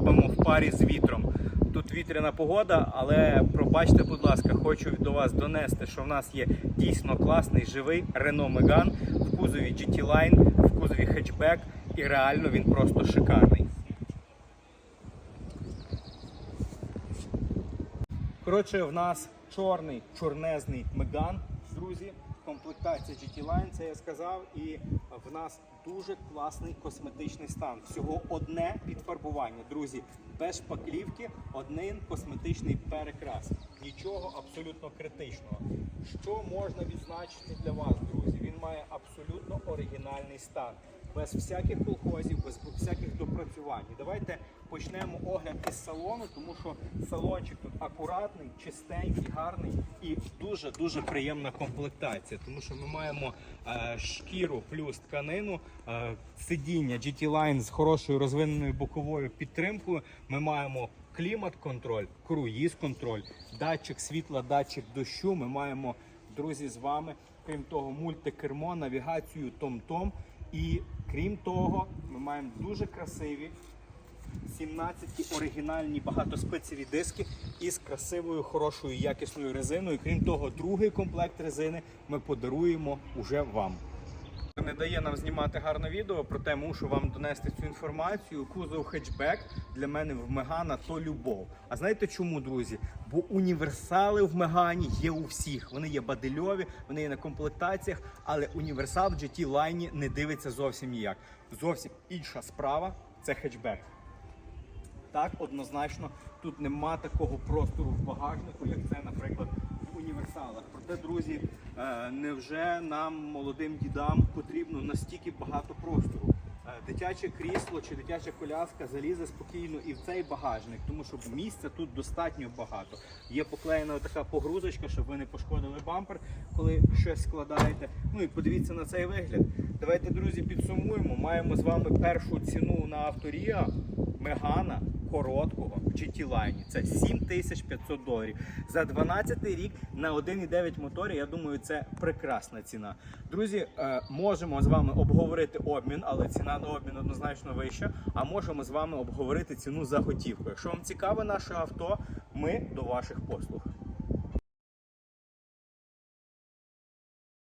робимо в парі з вітром. Тут вітряна погода, але пробачте, будь ласка, хочу до вас донести, що в нас є дійсно класний живий Renault Megane в кузові GT Line, в кузові хетчбек, і реально він просто шикарний. Коротше, в нас чорний чорнезний Меган, друзі. Комплектація GT Line, це я сказав, і в нас дуже класний косметичний стан. Всього одне підфарбування, друзі, без шпаклівки, один косметичний перекрас. Нічого абсолютно критичного. Що можна відзначити для вас, друзі? Він має абсолютно оригінальний стан, без всяких колхозів, без всяких допрацювань. І Давайте почнемо огляд із салону, тому що салончик тут акуратний, чистенький, гарний і дуже дуже приємна комплектація. Тому що ми маємо е, шкіру плюс тканину, е, сидіння GT Line з хорошою розвиненою боковою підтримкою. Ми маємо клімат-контроль, круїз-контроль, датчик світла, датчик дощу. Ми маємо друзі з вами. Крім того, мультикермо, навігацію Том-Том. І крім того, ми маємо дуже красиві 17 оригінальні багатоспецеві диски із красивою, хорошою, якісною резиною. Крім того, другий комплект резини ми подаруємо уже вам. Не дає нам знімати гарне відео, проте мушу вам донести цю інформацію. Кузов хетчбек для мене в Мегана то любов. А знаєте чому, друзі? Бо універсали в Мегані є у всіх. Вони є бадильові, вони є на комплектаціях, але універсал в GT лайні не дивиться зовсім ніяк. Зовсім інша справа це хетчбек. Так, однозначно, тут нема такого простору в багажнику, як це, наприклад, універсалах. Проте, друзі, е, невже нам, молодим дідам, потрібно настільки багато простору? Е, Дитяче крісло чи дитяча коляска залізе спокійно і в цей багажник, тому що місця тут достатньо багато. Є поклеєна така погрузочка, щоб ви не пошкодили бампер, коли щось складаєте. Ну і подивіться на цей вигляд. Давайте, друзі, підсумуємо. Маємо з вами першу ціну на авторія Мегана короткого в GT Line. Це 7500 доларів. За 12 рік на 1,9 моторі, я думаю, це прекрасна ціна. Друзі, е, можемо з вами обговорити обмін, але ціна на обмін однозначно вища. А можемо з вами обговорити ціну за готівку. Якщо вам цікаве наше авто, ми до ваших послуг.